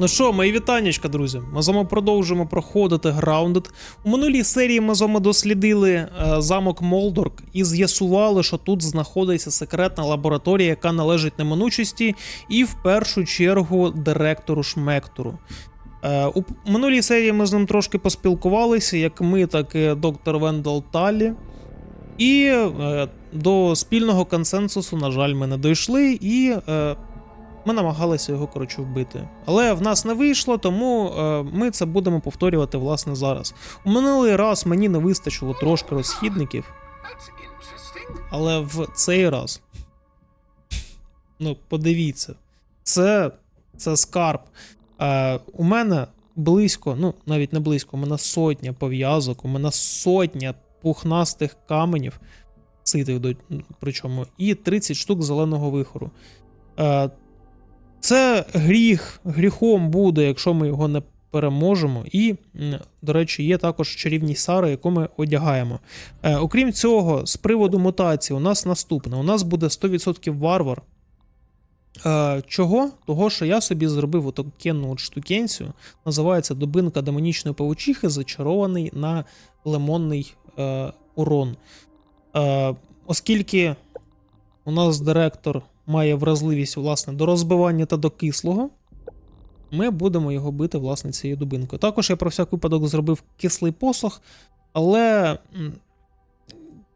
Ну що, мої вітаннячка, друзі. Ми з вами продовжуємо проходити Grounded. У минулій серії ми з вами дослідили е, замок Молдорк і з'ясували, що тут знаходиться секретна лабораторія, яка належить неминучості, і в першу чергу директору Шмектору. Е, у минулій серії ми з ним трошки поспілкувалися, як ми, так і доктор Вендел Таллі. І е, до спільного консенсусу, на жаль, ми не дійшли, і е, ми намагалися його коротше вбити. Але в нас не вийшло, тому е, ми це будемо повторювати власне зараз. У минулий раз мені не вистачило трошки розхідників, але в цей раз. Ну, подивіться, це, це скарб. Е, у мене близько, ну навіть не близько, у мене сотня пов'язок, у мене сотня пухнастих каменів, ситих причому, і 30 штук зеленого вихору. Е, це гріх, гріхом буде, якщо ми його не переможемо. І, до речі, є також чарівні сари, яку ми одягаємо. Е, окрім цього, з приводу мутації, у нас наступне: у нас буде 100% варвар. Е, чого? Того, що я собі зробив отакенну от штукенцію, називається Дубинка демонічної павучихи, зачарований на лимонний е, урон. Е, оскільки у нас директор має вразливість власне до розбивання та до кислого, ми будемо його бити власне цією дубинкою. Також я про всяк випадок зробив кислий посох, але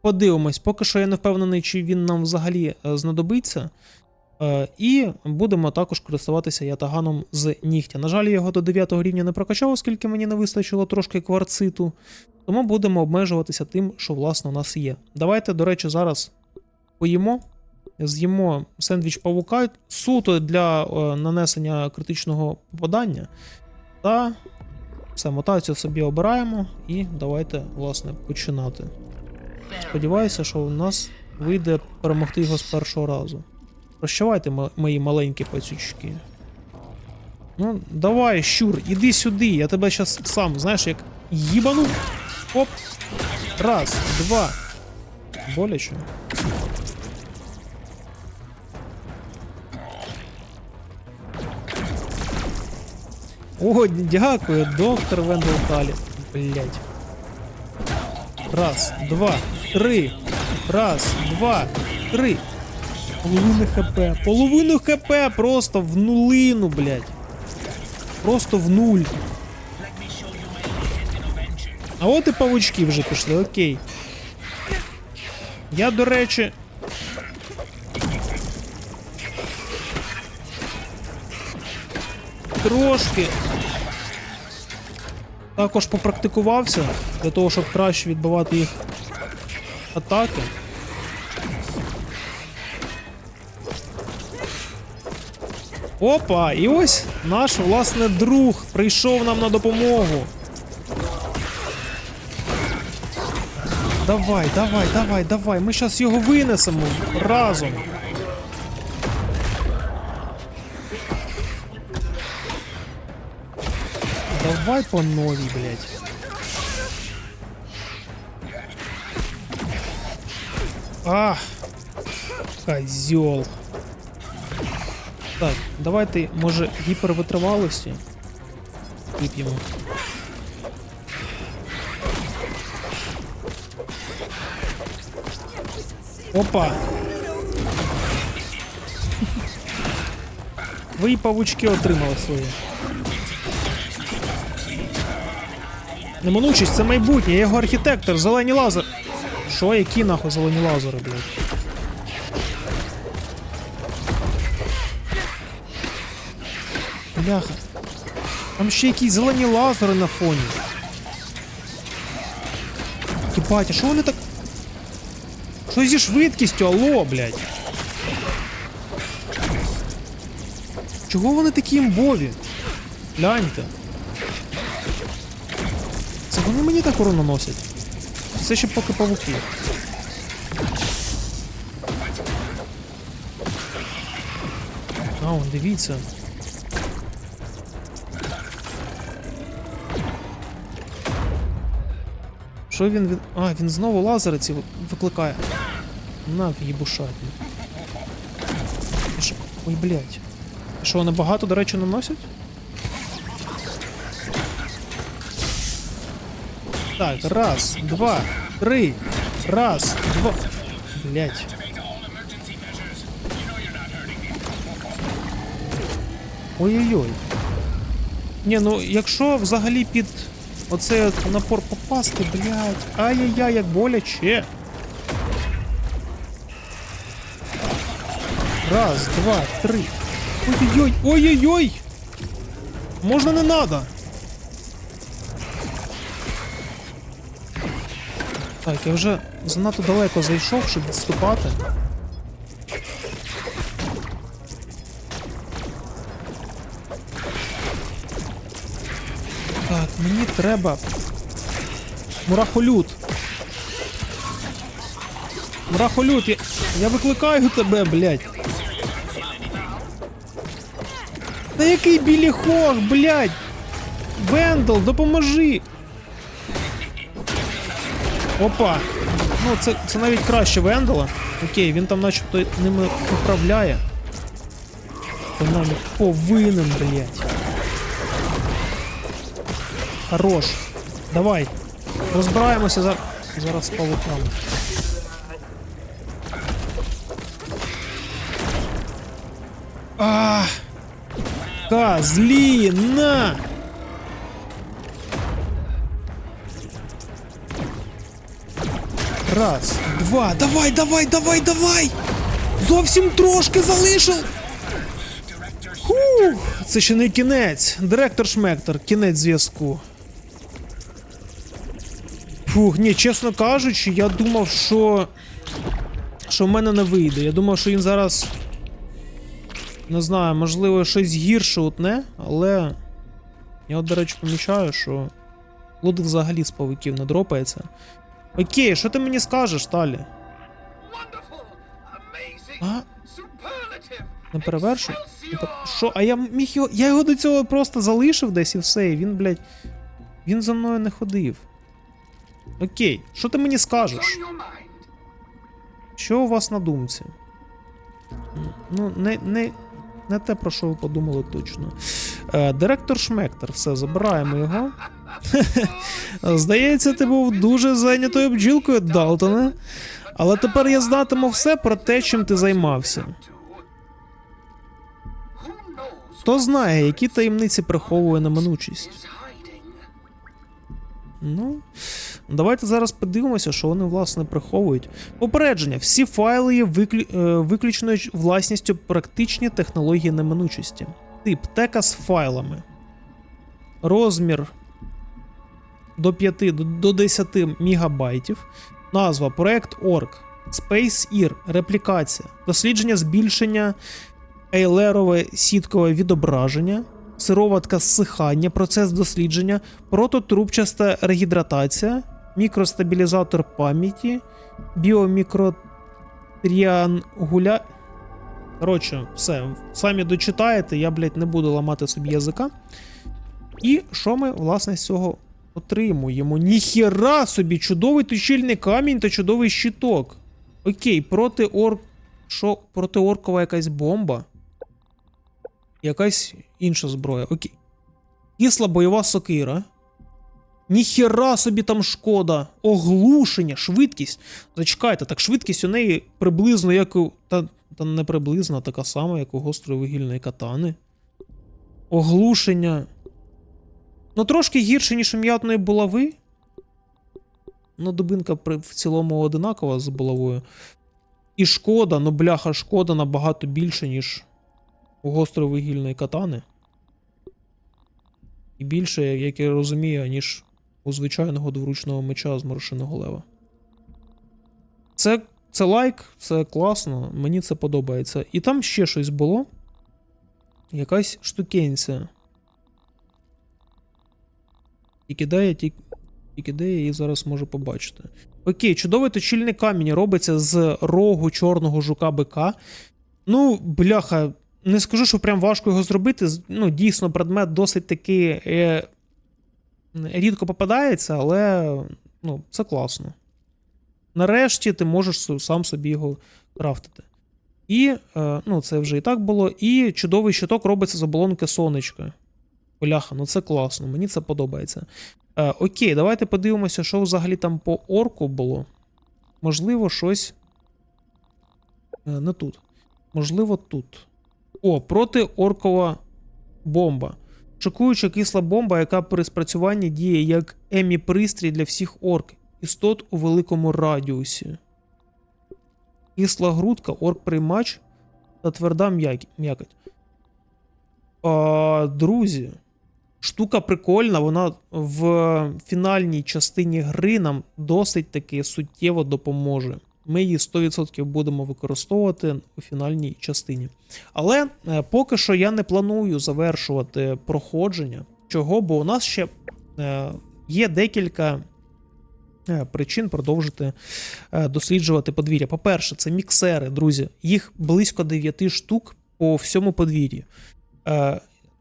подивимось, поки що я не впевнений, чи він нам взагалі е, знадобиться. Е, І будемо також користуватися ятаганом з нігтя. На жаль, я його до 9 рівня не прокачав, оскільки мені не вистачило трошки кварциту. Тому будемо обмежуватися тим, що власне у нас є. Давайте, до речі, зараз поїмо. З'їмо сендвіч павука суто для е, нанесення критичного попадання. Та все, мотацію собі обираємо і давайте, власне, починати. Сподіваюся, що у нас вийде перемогти його з першого разу. Прощавайте, мої маленькі пацючки. Ну, давай, щур, іди сюди, я тебе щас сам, знаєш, як їбану. Оп. Раз, два. Боляче. О, дякую, доктор Вендел Талі. Блять. Раз, два, три. Раз, два, три. Половину хп. Половину хп просто в нулину, блядь. Просто в нуль. А от і павучки вже пішли, окей. Я, до речі. Трошки. Також попрактикувався для того, щоб краще відбивати їх атаки. Опа, і ось наш власне друг прийшов нам на допомогу. Давай, давай, давай, давай. Ми зараз його винесемо разом. Давай по новій, блядь. Ах, козьол. Так, давайте, може, гіпервитривалості вип'ємо. Опа! Ви і павучки отримали свої. Неминучість, це майбутнє, я його архітектор, зелені лазер. Що, які нахуй зелені лазери, блядь? Бляха. Там ще якісь зелені лазери на фоні. Єбать, а що вони так. Що зі швидкістю, алло, блядь? Чого вони такі імбові? Гляньте. Мені так урон наносять? Це ще поки павуки. А, он, дивіться. Що він від. А, він знову лазери ці викликає. На в'їбушатні. Ой, блядь. Що, вони багато, до речі, наносять? Так, раз, два, три. Раз, два. Блять. Ой-ой-ой. Ні, ну якщо взагалі під оцей от напор попасти, блядь. Ай-яй-яй, як боляче. Раз, два, три. Ой-ой-ой, ой-ой-ой! Можна не надо. Так, я вже занадто далеко зайшов, щоб відступати. Так, мені треба. Мурахолют. Мурахолют, я, я викликаю тебе, блядь. Та який білі хох, блядь! Вендел, допоможи! Опа! Ну, це, це навіть краще Вендела. Окей, він там начебто ними управляє. Принаймні повинен, блядь. Хорош. Давай. Розбираємося за... зараз з павуками. А! Козлі, на! Раз, два, давай, давай, давай, давай! Зовсім трошки залишив! Фух, це ще не кінець. Директор Шмектор, кінець зв'язку. Фух, ні, чесно кажучи, я думав, що. що в мене не вийде. Я думав, що він зараз. Не знаю, можливо, щось гірше утне, але. Я от, до речі, помічаю, що. Луд взагалі з павуків не дропається. Окей, що ти мені скажеш, Талі? А? Не перевершу? Що? А я міг його. Я його до цього просто залишив десь і все. І він, блядь. Він за мною не ходив. Окей, що ти мені скажеш? Що у вас на думці? Ну, не, не, не те, про що ви подумали точно. Е, директор Шмектор, все, забираємо його. Здається, ти був дуже зайнятою бджілкою, Далтоне. Але тепер я знатиму все про те, чим ти займався. Хто знає, які таємниці приховує неминучість? Ну, давайте зараз подивимося, що вони власне приховують. Попередження: всі файли є виклю... е, виключною власністю практичні технології неминучості. Тип тека з файлами. Розмір до 5 до, до 10 мегабайтів. Назва проект Org. Space EAR, реплікація, дослідження збільшення, ейлерове сіткове відображення, сироватка зсихання, процес дослідження, прототрубчаста регідратація, мікростабілізатор пам'яті, біомікротріангуля. Коротше, все, самі дочитаєте, я, блядь, не буду ламати собі язика. І що ми, власне, з цього отримуємо? Ніхіра собі, чудовий точильний камінь та чудовий щиток. Окей, проти орк. Що? Протиоркова якась бомба. Якась інша зброя. Окей. Кисла бойова сокира. Ніхіра собі там шкода. Оглушення, швидкість. Зачекайте, так швидкість у неї приблизно як у. Та, та не приблизно, така сама, як у гострої вугільної катани. Оглушення. Ну, трошки гірше, ніж у м'ятної булави. Ну, дубинка в цілому одинакова з булавою. І шкода, ну бляха, шкода набагато більше, ніж у гострої вугільної катани. І більше, як я розумію, ніж у звичайного двуручного меча з морошиного лева. Це, це лайк, це класно, мені це подобається. І там ще щось було. Якась штукенця. Тільки де я тільки. Тільки де я її зараз можу побачити. Окей, чудовий точильний камінь робиться з рогу чорного жука бика. Ну, бляха, не скажу, що прям важко його зробити. Ну, дійсно, предмет досить таки е, рідко попадається, але ну, це класно. Нарешті ти можеш сам собі його крафтити. І, е, ну, це вже і так було. І чудовий щиток робиться з оболонки сонечка. Бляха, ну це класно, мені це подобається. Е, окей, давайте подивимося, що взагалі там по орку було. Можливо, щось. Е, не тут. Можливо, тут. О, протиоркова бомба. Шокуюча кисла бомба, яка при спрацюванні діє як емі пристрій для всіх орк. Істот у великому радіусі. Кисла грудка, орк-приймач та тверда м'якоть. Друзі, штука прикольна, вона в фінальній частині гри нам досить таки суттєво допоможе. Ми її 100% будемо використовувати у фінальній частині. Але е, поки що я не планую завершувати проходження. Чого? Бо у нас ще е, є декілька е, причин продовжити досліджувати подвір'я. По-перше, це міксери, друзі. Їх близько 9 штук по всьому подвір'ї.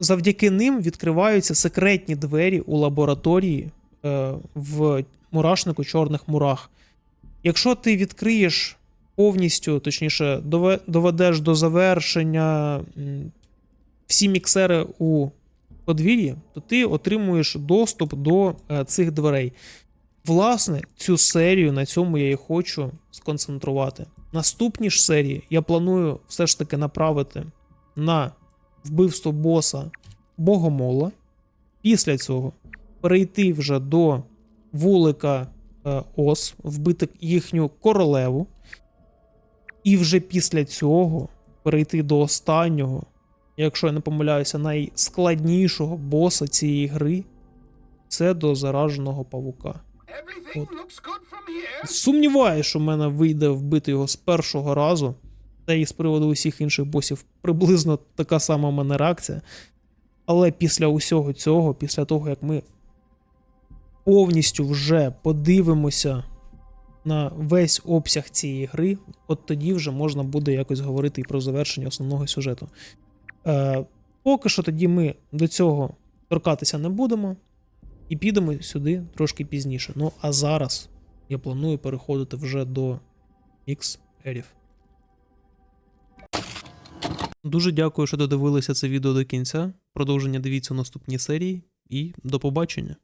Завдяки ним відкриваються секретні двері у лабораторії е, в мурашнику чорних мурах. Якщо ти відкриєш повністю, точніше, доведеш до завершення всі міксери у подвір'ї, то ти отримуєш доступ до е, цих дверей. Власне, цю серію на цьому я і хочу сконцентрувати. Наступні ж серії я планую все ж таки направити на вбивство боса Богомола. Після цього перейти вже до вулика е, Ос, вбити їхню королеву. І вже після цього перейти до останнього, якщо я не помиляюся, найскладнішого боса цієї гри це до зараженого павука. Here. Сумніваюся, що в мене вийде вбити його з першого разу. Та і з приводу усіх інших босів приблизно така сама в мене реакція. Але після усього цього, після того, як ми повністю вже подивимося на весь обсяг цієї гри, от тоді вже можна буде якось говорити і про завершення основного сюжету. Е, поки що тоді ми до цього торкатися не будемо. І підемо сюди трошки пізніше. Ну а зараз я планую переходити вже до X-ерів. Дуже дякую, що додивилися це відео до кінця. Продовження дивіться у наступній серії, і до побачення.